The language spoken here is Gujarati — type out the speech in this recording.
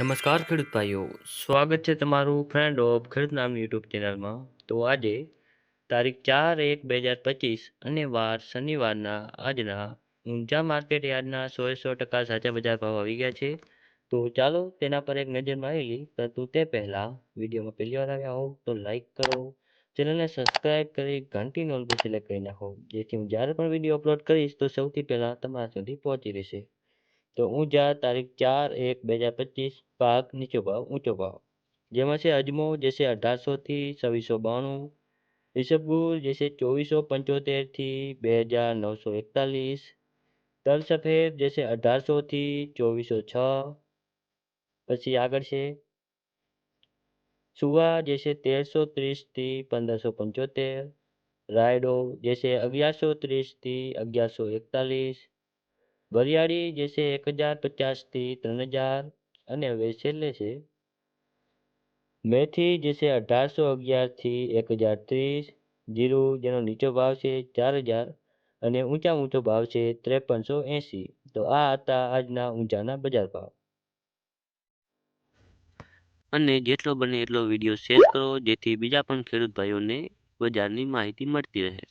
નમસ્કાર ખેડૂત ભાઈઓ, સ્વાગત છે તમારું ફ્રેન્ડ ઓફ ખેડૂત નામની યુટ્યુબ ચેનલમાં તો આજે તારીખ ચાર એક બે હજાર પચીસ અને વાર શનિવારના આજના ઊંઝા માર્કેટ યાર્ડના સો સો ટકા સાચા બજાર ભાવ આવી ગયા છે. તો ચાલો તેના પર એક નજર મારી પરંતુ તે પહેલાં વિડીયોમાં પહેલી વાર આવ્યા હોવ તો લાઇક કરો. ચેનલને સબસ્ક્રાઈબ કરી ઘંટી નોલ પર સિલેક્ટ કરી નાખો. જેથી હું જ્યારે પણ વીડિયો અપલોડ કરીશ તો સૌથી પહેલાં તમારા સુધી પહોંચી રહેશે. તો ઊંઝા તારીખ ચાર એક બે હજાર પચીસ પાક નીચો ભાવ, ઊંચો ભાવ. જેમાં છે અજમો, જે છે અઢારસોથી છવ્વીસો બાણું. ઈસબગુલ, જે છે ચોવીસો પંચોતેરથી બે હજાર નવસો એકતાલીસ. તલ સફેદ જે છે અઢારસોથી ચોવીસો છ. પછી આગળ છે. સુવા, જે છે તેરસો ત્રીસથી પંદરસો પંચોતેર. રાયડો, જે છે અગિયારસો ત્રીસથી અગિયારસો એકતાલીસ. વરિયાળી જે છે એક હજાર પચાસથી ત્રણ હજાર અને છેલ્લે છે. મેથી જે છે અઢારસો અગિયારથી એક હજાર ત્રીસ, જીરું જેનો નીચો ભાવ છે ચાર હજાર અને ઊંચા ઊંચો ભાવ છે ત્રેપનસો એંસી. તો આ હતા આજના ઊંચાના બજાર ભાવ. અને જેટલો બને એટલો વીડિયો શેર કરો, જેથી બીજા પણ ખેડૂત ભાઈઓને બજારની માહિતી મળતી રહે.